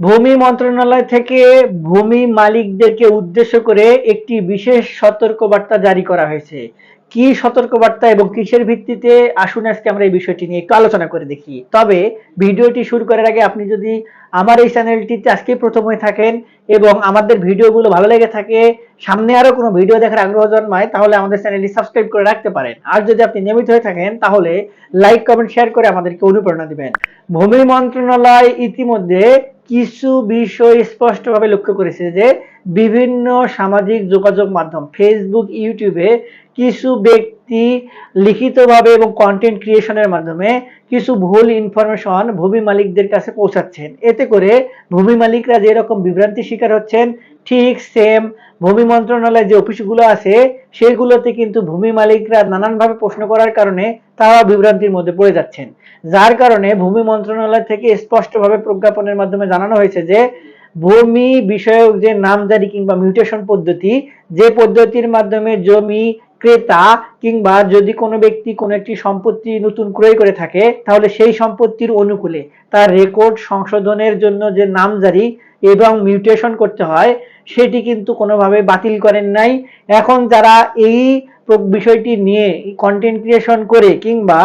ভূমি মন্ত্রণালয় থেকে ভূমি মালিকদেরকে উদ্দেশ্য করে একটি বিশেষ সতর্কবার্তা জারি করা হয়েছে। কি সতর্কবার্তা এবং কিসের ভিত্তিতে? আসুন আজকে আমরা এই বিষয়টি নিয়ে একটু আলোচনা করে দেখি। তবে ভিডিওটি শুরু করার আগে আপনি যদি আমার এই চ্যানেলটিতে আজকে প্রথম হয়ে থাকেন এবং আমাদের ভিডিওগুলো ভালো লেগে থাকে, সামনে আরও কোনো ভিডিও দেখার আগ্রহ জন্মায়, তাহলে আমাদের চ্যানেলটি সাবস্ক্রাইব করে রাখতে পারেন। আর যদি আপনি নিয়মিত হয়ে থাকেন, তাহলে লাইক, কমেন্ট, শেয়ার করে আমাদেরকে অনুপ্রেরণা দিবেন। ভূমি মন্ত্রণালয় ইতিমধ্যে কিছু বিষয় স্পষ্টভাবে লক্ষ্য করেছে যে বিভিন্ন সামাজিক যোগাযোগ মাধ্যম ফেসবুক ইউটিউবে কিছু ব্যক্তি লিখিতভাবে এবং কন্টেন্ট ক্রিয়েশনের মাধ্যমে কিছু ভুল ইনফরমেশন ভূমি মালিকদের কাছে পৌঁছাচ্ছেন। এতে করে ভূমি মালিকরা যেরকম বিভ্রান্তির শিকার হচ্ছেন, ঠিক সেম ভূমি মন্ত্রণালয়ের যে অফিসগুলো আছে, সেগুলোতে কিন্তু ভূমি মালিকরা নানানভাবে প্রশ্ন করার কারণে তারা বিভ্রান্তির মধ্যে পড়ে যাচ্ছেন। যার কারণে ভূমি মন্ত্রণালয় থেকে স্পষ্টভাবে প্রজ্ঞাপনের মাধ্যমে জানানো হয়েছে যে, ভূমি বিষয়ক যে নামজারি কিংবা মিউটেশন পদ্ধতি, যে পদ্ধতির মাধ্যমে জমি ক্রেতা কিংবা যদি কোনো ব্যক্তি কোনো একটি সম্পত্তি নতুন ক্রয় করে থাকে, তাহলে সেই সম্পত্তির অনুকূলে তার রেকর্ড সংশোধনের জন্য যে নামজারি এবং মিউটেশন করতে হয়, সেটি কিন্তু কোনোভাবে বাতিল করেন নাই। এখন যারা এই বিষয়টি নিয়ে কন্টেন্ট ক্রিয়েশন করে কিংবা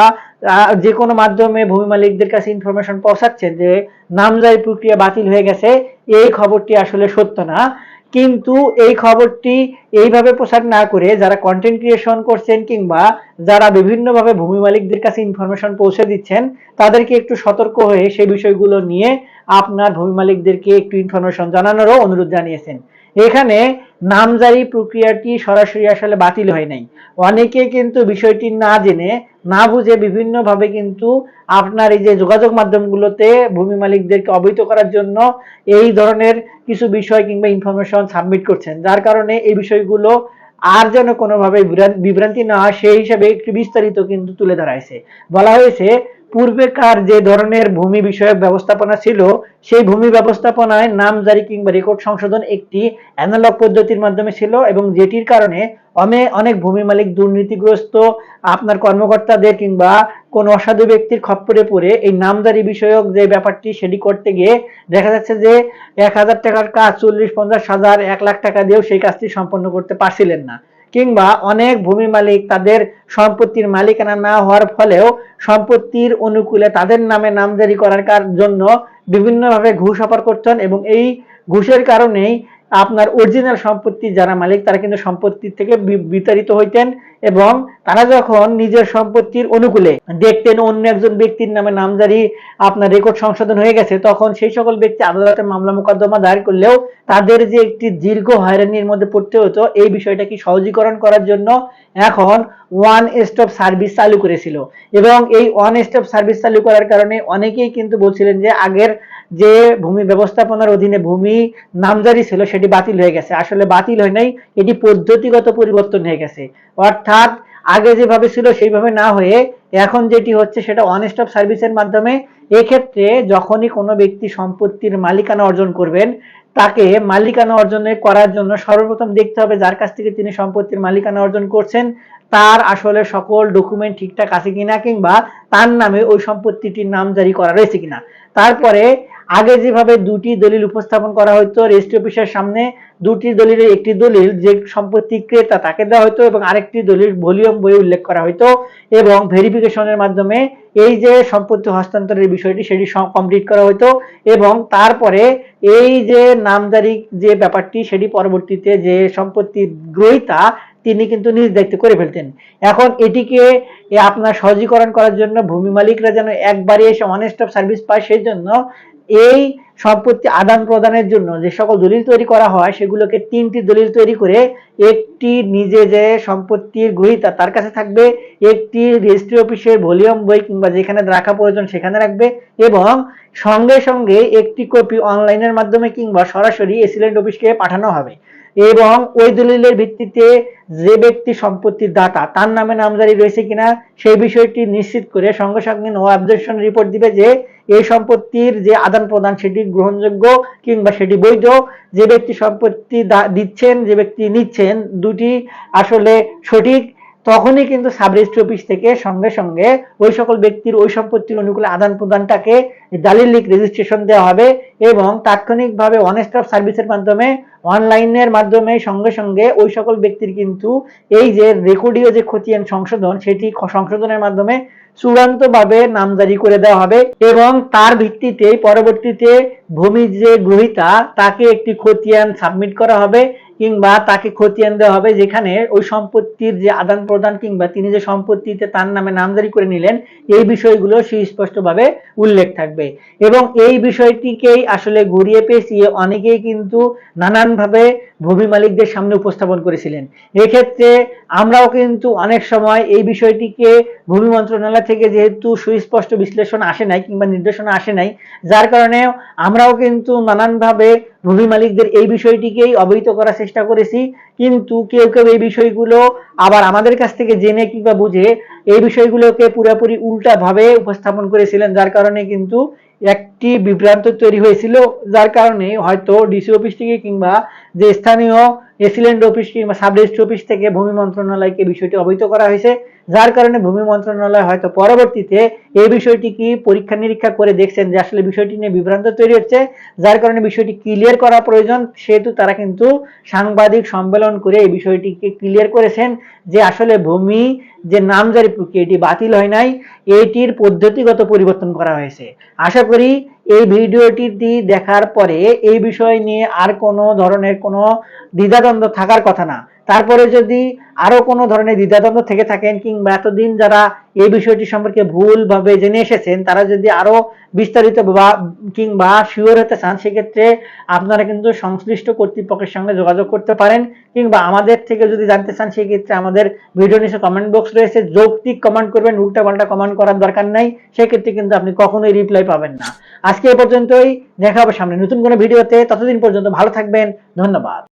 যে কোনো মাধ্যমে ভূমি মালিকদের কাছে ইনফরমেশন পৌঁছাচ্ছে যে নামজারি প্রক্রিয়া বাতিল হয়ে গেছে, এই খবরটি আসলে সত্য না। কিন্তু এই খবরটি এইভাবে প্রচার না করে যারা কন্টেন্ট ক্রিয়েশন করছেন কিংবা যারা বিভিন্নভাবে ভূমি মালিকদের কাছে ইনফরমেশন পৌঁছে দিচ্ছেন, তাদেরকে একটু সতর্ক হয়ে সেই বিষয়গুলো নিয়ে আপনার ভূমি মালিকদেরকে একটু ইনফরমেশন জানানোরও অনুরোধ জানিয়েছেন। এখানে নামজারি প্রক্রিয়াটি সরাসরি আসলে বাতিল হয় নাই। অনেকে কিন্তু বিষয়টি না জেনে, না বুঝে বিভিন্নভাবে কিন্তু আপনার এই যে যোগাযোগ মাধ্যমগুলোতে ভূমি মালিকদেরকে অবহিত করার জন্য এই ধরনের কিছু বিষয় কিংবা ইনফরমেশন সাবমিট করছেন। যার কারণে এই বিষয়গুলো আর যেন কোনোভাবে বিভ্রান্তি না হয়, সেই হিসাবে একটু বিস্তারিত কিন্তু তুলে ধরা হয়েছে। বলা হয়েছে পূর্বেকার যে ধরনের ভূমি বিষয়ক ব্যবস্থাপনা ছিল, সেই ভূমি ব্যবস্থাপনায় নাম জারি কিংবা রেকর্ড সংশোধন একটি অ্যানালগ পদ্ধতির মাধ্যমে ছিল এবং যেটির কারণে অনেক ভূমি মালিক দুর্নীতিগ্রস্ত, আপনার কর্মকর্তাদের কিংবা কোন অসাধু ব্যক্তির খপ্পরে পড়ে এই নামদারি বিষয়ক যে ব্যাপারটি সেটি করতে গিয়ে দেখা যাচ্ছে যে এক হাজার টাকার কাজ চল্লিশ, পঞ্চাশ, হাজার, এক লাখ টাকা দিয়েও সেই কাজটি সম্পন্ন করতে পারছিলেন না। কিংবা অনেক ভূমি মালিক তাদের সম্পত্তির মালিকানা না হওয়ার ফলেও সম্পত্তির অনুকূলে তাদের নামে নামজারি করার জন্য বিভিন্নভাবে ঘুষ অফার করছেন এবং এই ঘুষের কারণেই আপনার অরিজিনাল সম্পত্তি যারা মালিক, তারা কিন্তু সম্পত্তির থেকে বিতাড়িত হইতেন এবং তারা যখন নিজের সম্পত্তির অনুকূলে দেখতেন অন্য একজন ব্যক্তির নামে নামজারি আপনার রেকর্ড সংশোধন হয়ে গেছে, তখন সেই সকল ব্যক্তি আদালতে মামলা মোকদ্দমা দায়ের করলেও তাদের যে একটি দীর্ঘ হয়রানির মধ্যে পড়তে হতো, এই বিষয়টা কি সহজীকরণ করার জন্য এখন ওয়ান স্টপ সার্ভিস চালু করেছিল। এবং এই ওয়ান স্টপ সার্ভিস চালু করার কারণে অনেকেই কিন্তু বলছিলেন যে আগের যে ভূমি ব্যবস্থাপনার অধীনে ভূমি নামজারি ছিল, সেটি বাতিল হয়ে গেছে। আসলে বাতিল হয় নাই, এটি পদ্ধতিগত পরিবর্তন হয়ে গেছে। অর্থাৎ আগে যেভাবে ছিল, সেইভাবে না হয়ে এখন যেটি হচ্ছে, সেটা ওয়ান স্টপ সার্ভিসের মাধ্যমে এক্ষেত্রে যখনই কোনো ব্যক্তি সম্পত্তির মালিকানা অর্জন করবেন, তাকে মালিকানা অর্জন করার জন্য সর্বপ্রথম দেখতে হবে যার কাছ থেকে তিনি সম্পত্তির মালিকানা অর্জন করছেন, তার আসলে সকল ডকুমেন্ট ঠিকঠাক আছে কিনা, কিংবা তার নামে ওই সম্পত্তিটির নাম জারি করা রয়েছে কিনা। তারপরে আগে যেভাবে দুটি দলিল উপস্থাপন করা হতো রেজিস্ট্রি অফিসের সামনে দুটি দলিলের একটি দলিল যে সম্পত্তি ক্রেতা তাকে দেওয়া হতো এবং আরেকটি দলিল ভলিউম বই উল্লেখ করা হতো এবং ভেরিফিকেশনের মাধ্যমে এই যে সম্পত্তি হস্তান্তরের বিষয়টি সেটি কমপ্লিট করা হতো এবং তারপরে এই যে নামজারি যে ব্যাপারটি সেটি পরবর্তীতে যে সম্পত্তি গ্রহিতা তিনি কিন্তু নিজ দায়িত্ব করে ফেলতেন। এখন এটিকে আপনার সহজীকরণ করার জন্য ভূমি মালিকরা যেন একবারে এসে ওয়ান স্টপ সার্ভিস পায়, সেই জন্য এই সম্পত্তি আদান প্রদানের জন্য যে সকল দলিল তৈরি করা হয়, সেগুলোকে তিনটি দলিল তৈরি করে একটি নিজে যে সম্পত্তির গ্রহিতা তার কাছে থাকবে, একটি রেজিস্ট্রি অফিসের ভলিউম বই কিংবা যেখানে রাখা প্রয়োজন সেখানে রাখবে এবং সঙ্গে সঙ্গে একটি কপি অনলাইনের মাধ্যমে কিংবা সরাসরি এসিলেন্ট অফিসকে পাঠানো হবে। এবং ওই দলিলের ভিত্তিতে যে ব্যক্তি সম্পত্তির দাতা তার নামে নামজারি রয়েছে কিনা সেই বিষয়টি নিশ্চিত করে সঙ্গে সঙ্গে নো অবজেকশন রিপোর্ট দিবে যে এই সম্পত্তির যে আদান প্রদান সেটি গ্রহণযোগ্য কিংবা সেটি বৈধ, যে ব্যক্তি সম্পত্তি দিচ্ছেন, যে ব্যক্তি নিচ্ছেন, দুটি আসলে সঠিক তখনই কিন্তু সাব রেজিস্ট্রি অফিস থেকে সঙ্গে সঙ্গে ওই সকল ব্যক্তির ওই সম্পত্তির অনুকূলে আদান প্রদানটাকে দালিল লিক রেজিস্ট্রেশন দেওয়া হবে এবং তাৎক্ষণিকভাবে ওয়ান স্টপ সার্ভিসের মাধ্যমে অনলাইনের মাধ্যমে সঙ্গে সঙ্গে ওই সকল ব্যক্তির কিন্তু এই যে রেকর্ডীয় যে খতিয়ান সংশোধন, সেটি সংশোধনের মাধ্যমে চূড়ান্তভাবে নামজারি করে দেওয়া হবে এবং তার ভিত্তিতে পরবর্তীতে ভূমি যে গ্রহীতা, তাকে একটি খতিয়ান সাবমিট করা হবে। কিংবা তাকে খতিয়ান দেওয়া হবে যেখানে ওই সম্পত্তির যে আদান প্রদান কিংবা তিনি যে সম্পত্তিতে তার নামে নামজারি করে নিলেন, এই বিষয়গুলো সুস্পষ্টভাবে উল্লেখ থাকবে। এবং এই বিষয়টিকেই আসলে ঘুরিয়ে পেঁচিয়ে অনেকেই কিন্তু নানানভাবে ভূমি মালিকদের সামনে উপস্থাপন করেছিলেন। এক্ষেত্রে আমরাও কিন্তু অনেক সময় এই বিষয়টিকে ভূমি মন্ত্রণালয় থেকে যেহেতু সুস্পষ্ট বিশ্লেষণ আসে নাই কিংবা নির্দেশনা আসে নাই, যার কারণে আমরাও কিন্তু নানানভাবে ভূমি মালিকদের এই বিষয়টিকেই অবহিত করার চেষ্টা করেছি। কিন্তু কেউ কেউ এই বিষয়গুলো আবার আমাদের কাছ থেকে জেনে কিংবা বুঝে এই বিষয়গুলোকে পুরোপুরি উল্টাভাবে উপস্থাপন করেছিলেন, যার কারণে কিন্তু একটি বিভ্রান্ত তৈরি হয়েছিল। যার কারণে হয়তো ডিসি অফিস থেকে কিংবা যে স্থানীয় এসিলেন্ট অফিস কিংবা সাব অফিস থেকে ভূমি মন্ত্রণালয়কে বিষয়টি অবহিত করা হয়েছে। যার কারণে ভূমি মন্ত্রণালয় হয়তো পরবর্তীতে এই বিষয়টি কি পরীক্ষা নিরীক্ষা করে দেখছেন যে আসলে বিষয়টি নিয়ে বিভ্রান্ত তৈরি হচ্ছে, যার কারণে বিষয়টি ক্লিয়ার করা প্রয়োজন, সেহেতু তারা কিন্তু সাংবাদিক সম্মেলন করে এই বিষয়টিকে ক্লিয়ার করেছেন। যে আসলে ভূমি যে নামজারি প্রক্রিয়া বাতিল হয় নাই, এটির পদ্ধতিগত পরিবর্তন করা হয়েছে। আশা করি এই ভিডিওটি দেখার পরে এই বিষয় নিয়ে আর কোনো ধরনের কোনো দ্বিধাদ্বন্দ্ব থাকার কথা না। তারপরে যদি আরও কোনো ধরনের দ্বিধাদ্বন্দ্ব থেকে থাকেন কিংবা এতদিন যারা এই বিষয়টি সম্পর্কে ভুলভাবে জেনে এসেছেন, তারা যদি আরও বিস্তারিত বা কিংবা শিওর হতে চান, সেক্ষেত্রে আপনারা কিন্তু সংশ্লিষ্ট কর্তৃপক্ষের সঙ্গে যোগাযোগ করতে পারেন কিংবা আমাদের থেকে যদি জানতে চান, সেক্ষেত্রে আমাদের ভিডিও নিচে কমেন্ট বক্স রয়েছে। যৌক্তিক কমেন্ট করবেন উল্টা পাল্টা কমেন্ট করার দরকার নাই। সেক্ষেত্রে কিন্তু আপনি কখনোই রিপ্লাই পাবেন না। আজকে এ পর্যন্তই, দেখা হবে সামনে নতুন কোনো ভিডিওতে ততদিন পর্যন্ত ভালো থাকবেন। ধন্যবাদ।